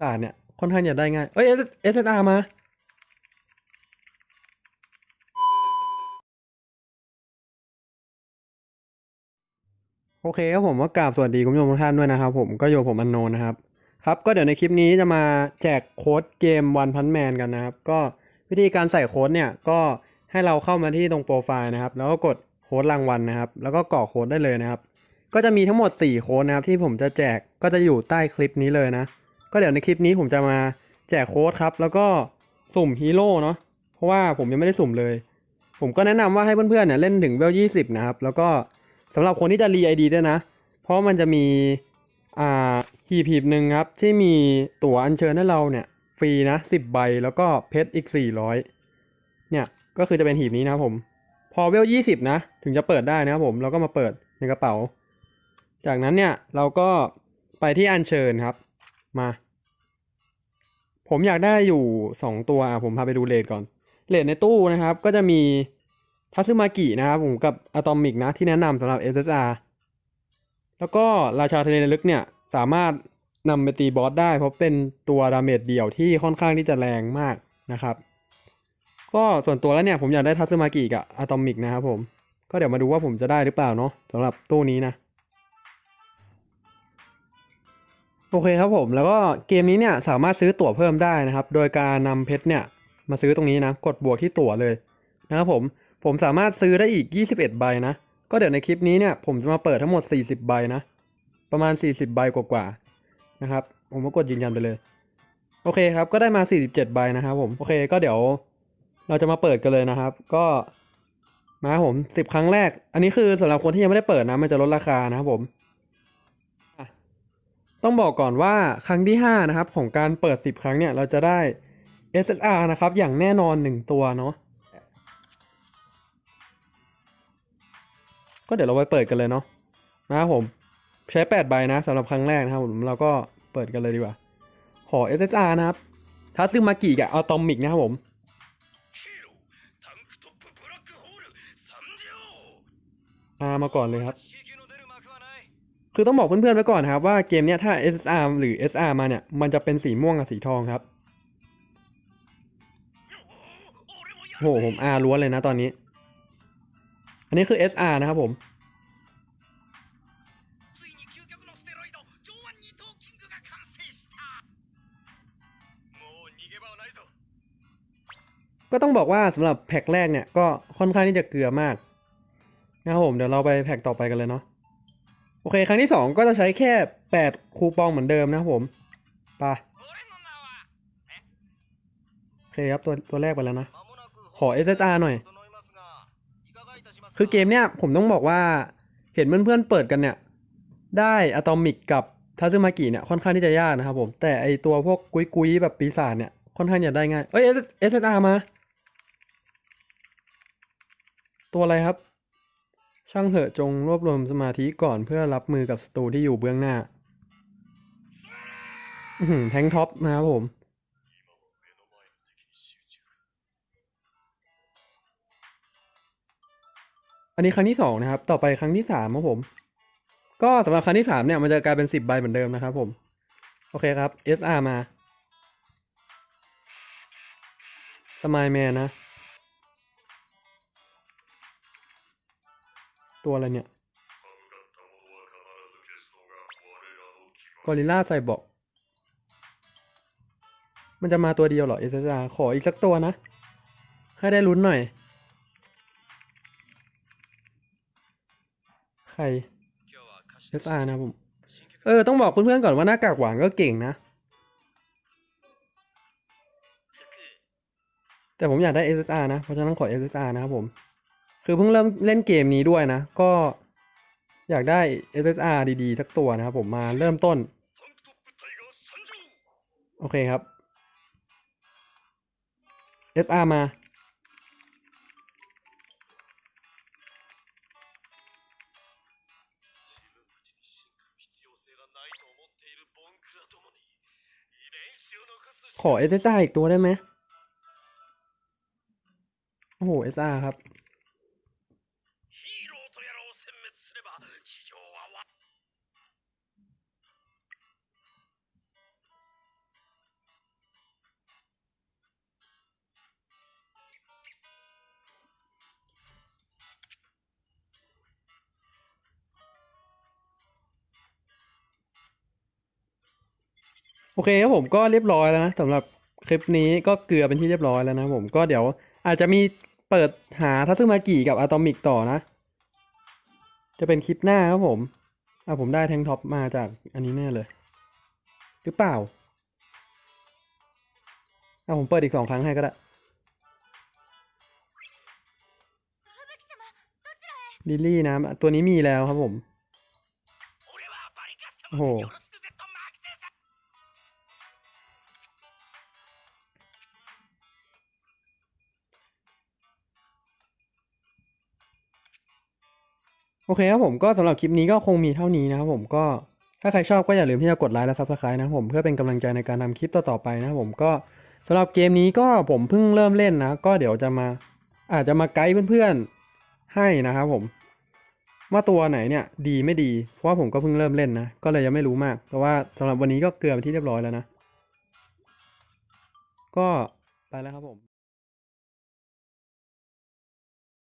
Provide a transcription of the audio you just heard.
ศาสตร์เนี่ยค่อนข้างจะได้ง่าย เอ้ย S S R มา โอเคครับผมก็กราบสวัสดีคุณผู้ชมทุกท่านด้วยนะครับผมก็อยู่กับผมอันโนนะครับ ครับ ก็เดี๋ยวในคลิปนี้จะมาแจกโค้ดเกม One Punch Man กันนะครับ ก็วิธีการใส่โค้ดเนี่ย ก็ให้เราเข้ามาที่ตรงโปรไฟล์นะครับ แล้วก็กดโค้ดรางวัลนะครับ แล้วก็กรอกโค้ดได้เลยนะครับ ก็จะมีทั้งหมด 4 โค้ดนะครับที่ผมจะแจกก็จะอยู่ใต้คลิปนี้เลยนะ ก็เดี๋ยวในคลิปนี้ผมจะมาแจกโค้ดครับ แล้วก็สุ่มฮีโร่เนาะเพราะว่าผมยังไม่ได้สุ่มเลย ผมก็แนะนำว่าให้เพื่อนๆเนี่ยเล่นถึงเวล20นะครับ แล้วก็สำหรับคนที่จะรีไอดีด้วยนะ เพราะมันจะมีอ่าหีบหีบหนึ่งครับ ที่มีตั๋วอัญเชิญให้เราเนี่ยฟรีนะ10ใบแล้วก็เพชรอีก400เนี่ยก็คือจะเป็นหีบนี้นะผมพอเวล20นะ ถึงจะเปิดได้นะครับผมเราก็มาเปิดในกระเป๋า จากนั้นเนี่ยเราก็ไปที่อัญเชิญครับ มา ผมอยากได้อยู่ 2 ตัวอะผมพาไปดูเลทก่อน เลทในตู้นะครับ ก็จะมีทัซึมากินะครับผมกับอะตอมิกนะที่แนะนำสำหรับ SSR แล้วก็ราชาทะเลลึกเนี่ย สามารถนำไปตีบอสได้ เพราะเป็นตัวดาเมจเดี่ยวที่ค่อนข้างที่จะแรงมากนะครับ ก็ส่วนตัวแล้วเนี่ยผมอยากได้ทัซึมากิกับอะตอมิกนะครับผม ก็เดี๋ยวมาดูว่าผมจะได้หรือเปล่าเนาะสำหรับตู้นี้นะ โอเคครับผมแล้วก็เกมนี้เนี่ยสามารถซื้อตั๋วเพิ่มได้นะครับ โดยการนำเพชรเนี่ยมาซื้อตรงนี้นะ กดบวกที่ตั๋วเลยนะครับผมผมสามารถซื้อได้อีก 21 ใบนะ ก็เดี๋ยวในคลิปนี้เนี่ยผมจะมาเปิดทั้งหมด 40 ใบนะ ประมาณ 40 ใบกว่าๆนะครับ ผมก็กดยืนยันไปเลย โอเคครับ ก็ได้มา 47 ใบนะครับผม โอเค ก็เดี๋ยวเราจะมาเปิดกันเลยนะครับ ก็มาผม 10 ครั้งแรก อันนี้คือสำหรับคนที่ยังไม่ได้เปิดนะ มันจะลดราคานะครับผม ต้องบอกก่อนว่าครั้งที่ 5 นะครับ ของการเปิด 10 ครั้งเนี่ยเราจะได้ SSR นะครับ อย่างแน่นอน 1 ตัวเนาะก็เดี๋ยวเราไปเปิดกันเลยเนาะนะครับผมใช้ 8 ใบนะสำหรับครั้งแรกนะครับผมเราก็เปิดกันเลยดีกว่า ขอ SSR นะครับทัซึมากิกับอะตอมิกนะครับผมอามาก่อนเลยครับือต้องบอกเพื่อนๆไว้ก่อนครับว่าเกมเนี้ยถ้า SSR หรือ SR มาเนี่ยมันจะเป็นสีม่วงกับสีทองครับโหผมอาล้วนเลยนะตอนนี้ อันนี้คือ SR นะครับผม ก็ต้องบอกว่าสำหรับแพ็กแรกเนี่ย ก็ค่อนข้างที่จะเกลือมากนะครับผม เดี๋ยวเราไปแพ็กต่อไปกันเลยเนาะ โอเค ครั้งที่สองก็จะใช้แค่แปดคูปองเหมือนเดิมนะครับผมไปโอเคครับ ตัวตัวแรกไปแล้วนะ ขอ SSR หน่อย คือเกมเนี้ยผมต้องบอกว่าเห็นเพื่อนเพื่อนเปิดกันเนี่ย ได้อะตอมิกกับทาซึมากิเนี่ย ค่อนข้างที่จะยากนะครับผม แต่ไอตัวพวกกุยกุยแบบปีศาจเนี่ย ค่อนข้างจะได้ง่าย เอ้ย SSR มา ตัวอะไรครับ ช่างเหอะจงรวบรวมสมาธิก่อนเพื่อรับมือกับศัตรูที่อยู่เบื้องหน้าอืแทงท็อปนะครับผม อันนี้ครั้งที่สองนะครับ ต่อไปครั้งที่สามครับผม ก็สำหรับครั้งที่สามเนี่ยมันจะกลายเป็นสิบใบเหมือนเดิมนะครับผม โอเคครับ SR มา สมายแมนนะ ตัวอะไรเนี่ยกอริลลาใส่บอกมันจะมาตัวเดียวเหรอเอสซาขออีกสักตัวนะ ให้ได้ลุ้นหน่อย ใครเอสอานะผม เออ ต้องบอกเพื่อนๆก่อนว่าหน้ากากหวานก็เก่งนะ แต่ผมอยากได้ SSR นะ เพราะฉะนั้นขอ SSR นะครับผม คือเพิ่งเริ่มเล่นเกมนี้ด้วยนะ ก็อยากได้ SSR ดีๆทักตัวนะครับผมมาเริ่มต้น โอเคครับ SR มา ขอ SSR อีกตัวได้ไหมโอ้โห SR ครับ โอเคครับผมก็เรียบร้อยแล้วนะสำหรับคลิปนี้ก็เกลือเป็นที่เรียบร้อยแล้วนะผมก็เดี๋ยวอาจจะมีเปิดหาทัศมากี่กับอะตอมิกต่อนะ จะเป็นคลิปหน้าครับผมเอาผมได้แทงท็อปมาจากอันนี้แน่เลย หรือเปล่าเอาผมเปิดอีกสองครั้งให้ก็ได้ลิลลี่นะตัวนี้มีแล้วครับผมโอ้โห โอเคครับผมก็สำหรับคลิปนี้ก็คงมีเท่านี้นะครับผมก็ถ้าใครชอบก็อย่าลืมที่จะกดไลค์และซับสไครต์นะครับผมเพื่อเป็นกำลังใจในการทำคลิปต่อๆไปนะครับผมก็สำหรับเกมนี้ก็ผมเพิ่งเริ่มเล่นนะ ก็เดี๋ยวจะมาอาจจะมาไกด์เพื่อนๆให้นะครับผมว่าตัวไหนเนี่ยดีไม่ดี เพราะว่าผมก็เพิ่งเริ่มเล่นนะ ก็เลยยังไม่รู้มาก แต่ว่าสำหรับวันนี้ก็เกลือไปที่เรียบร้อยแล้วนะ ก็ไปแล้วครับผม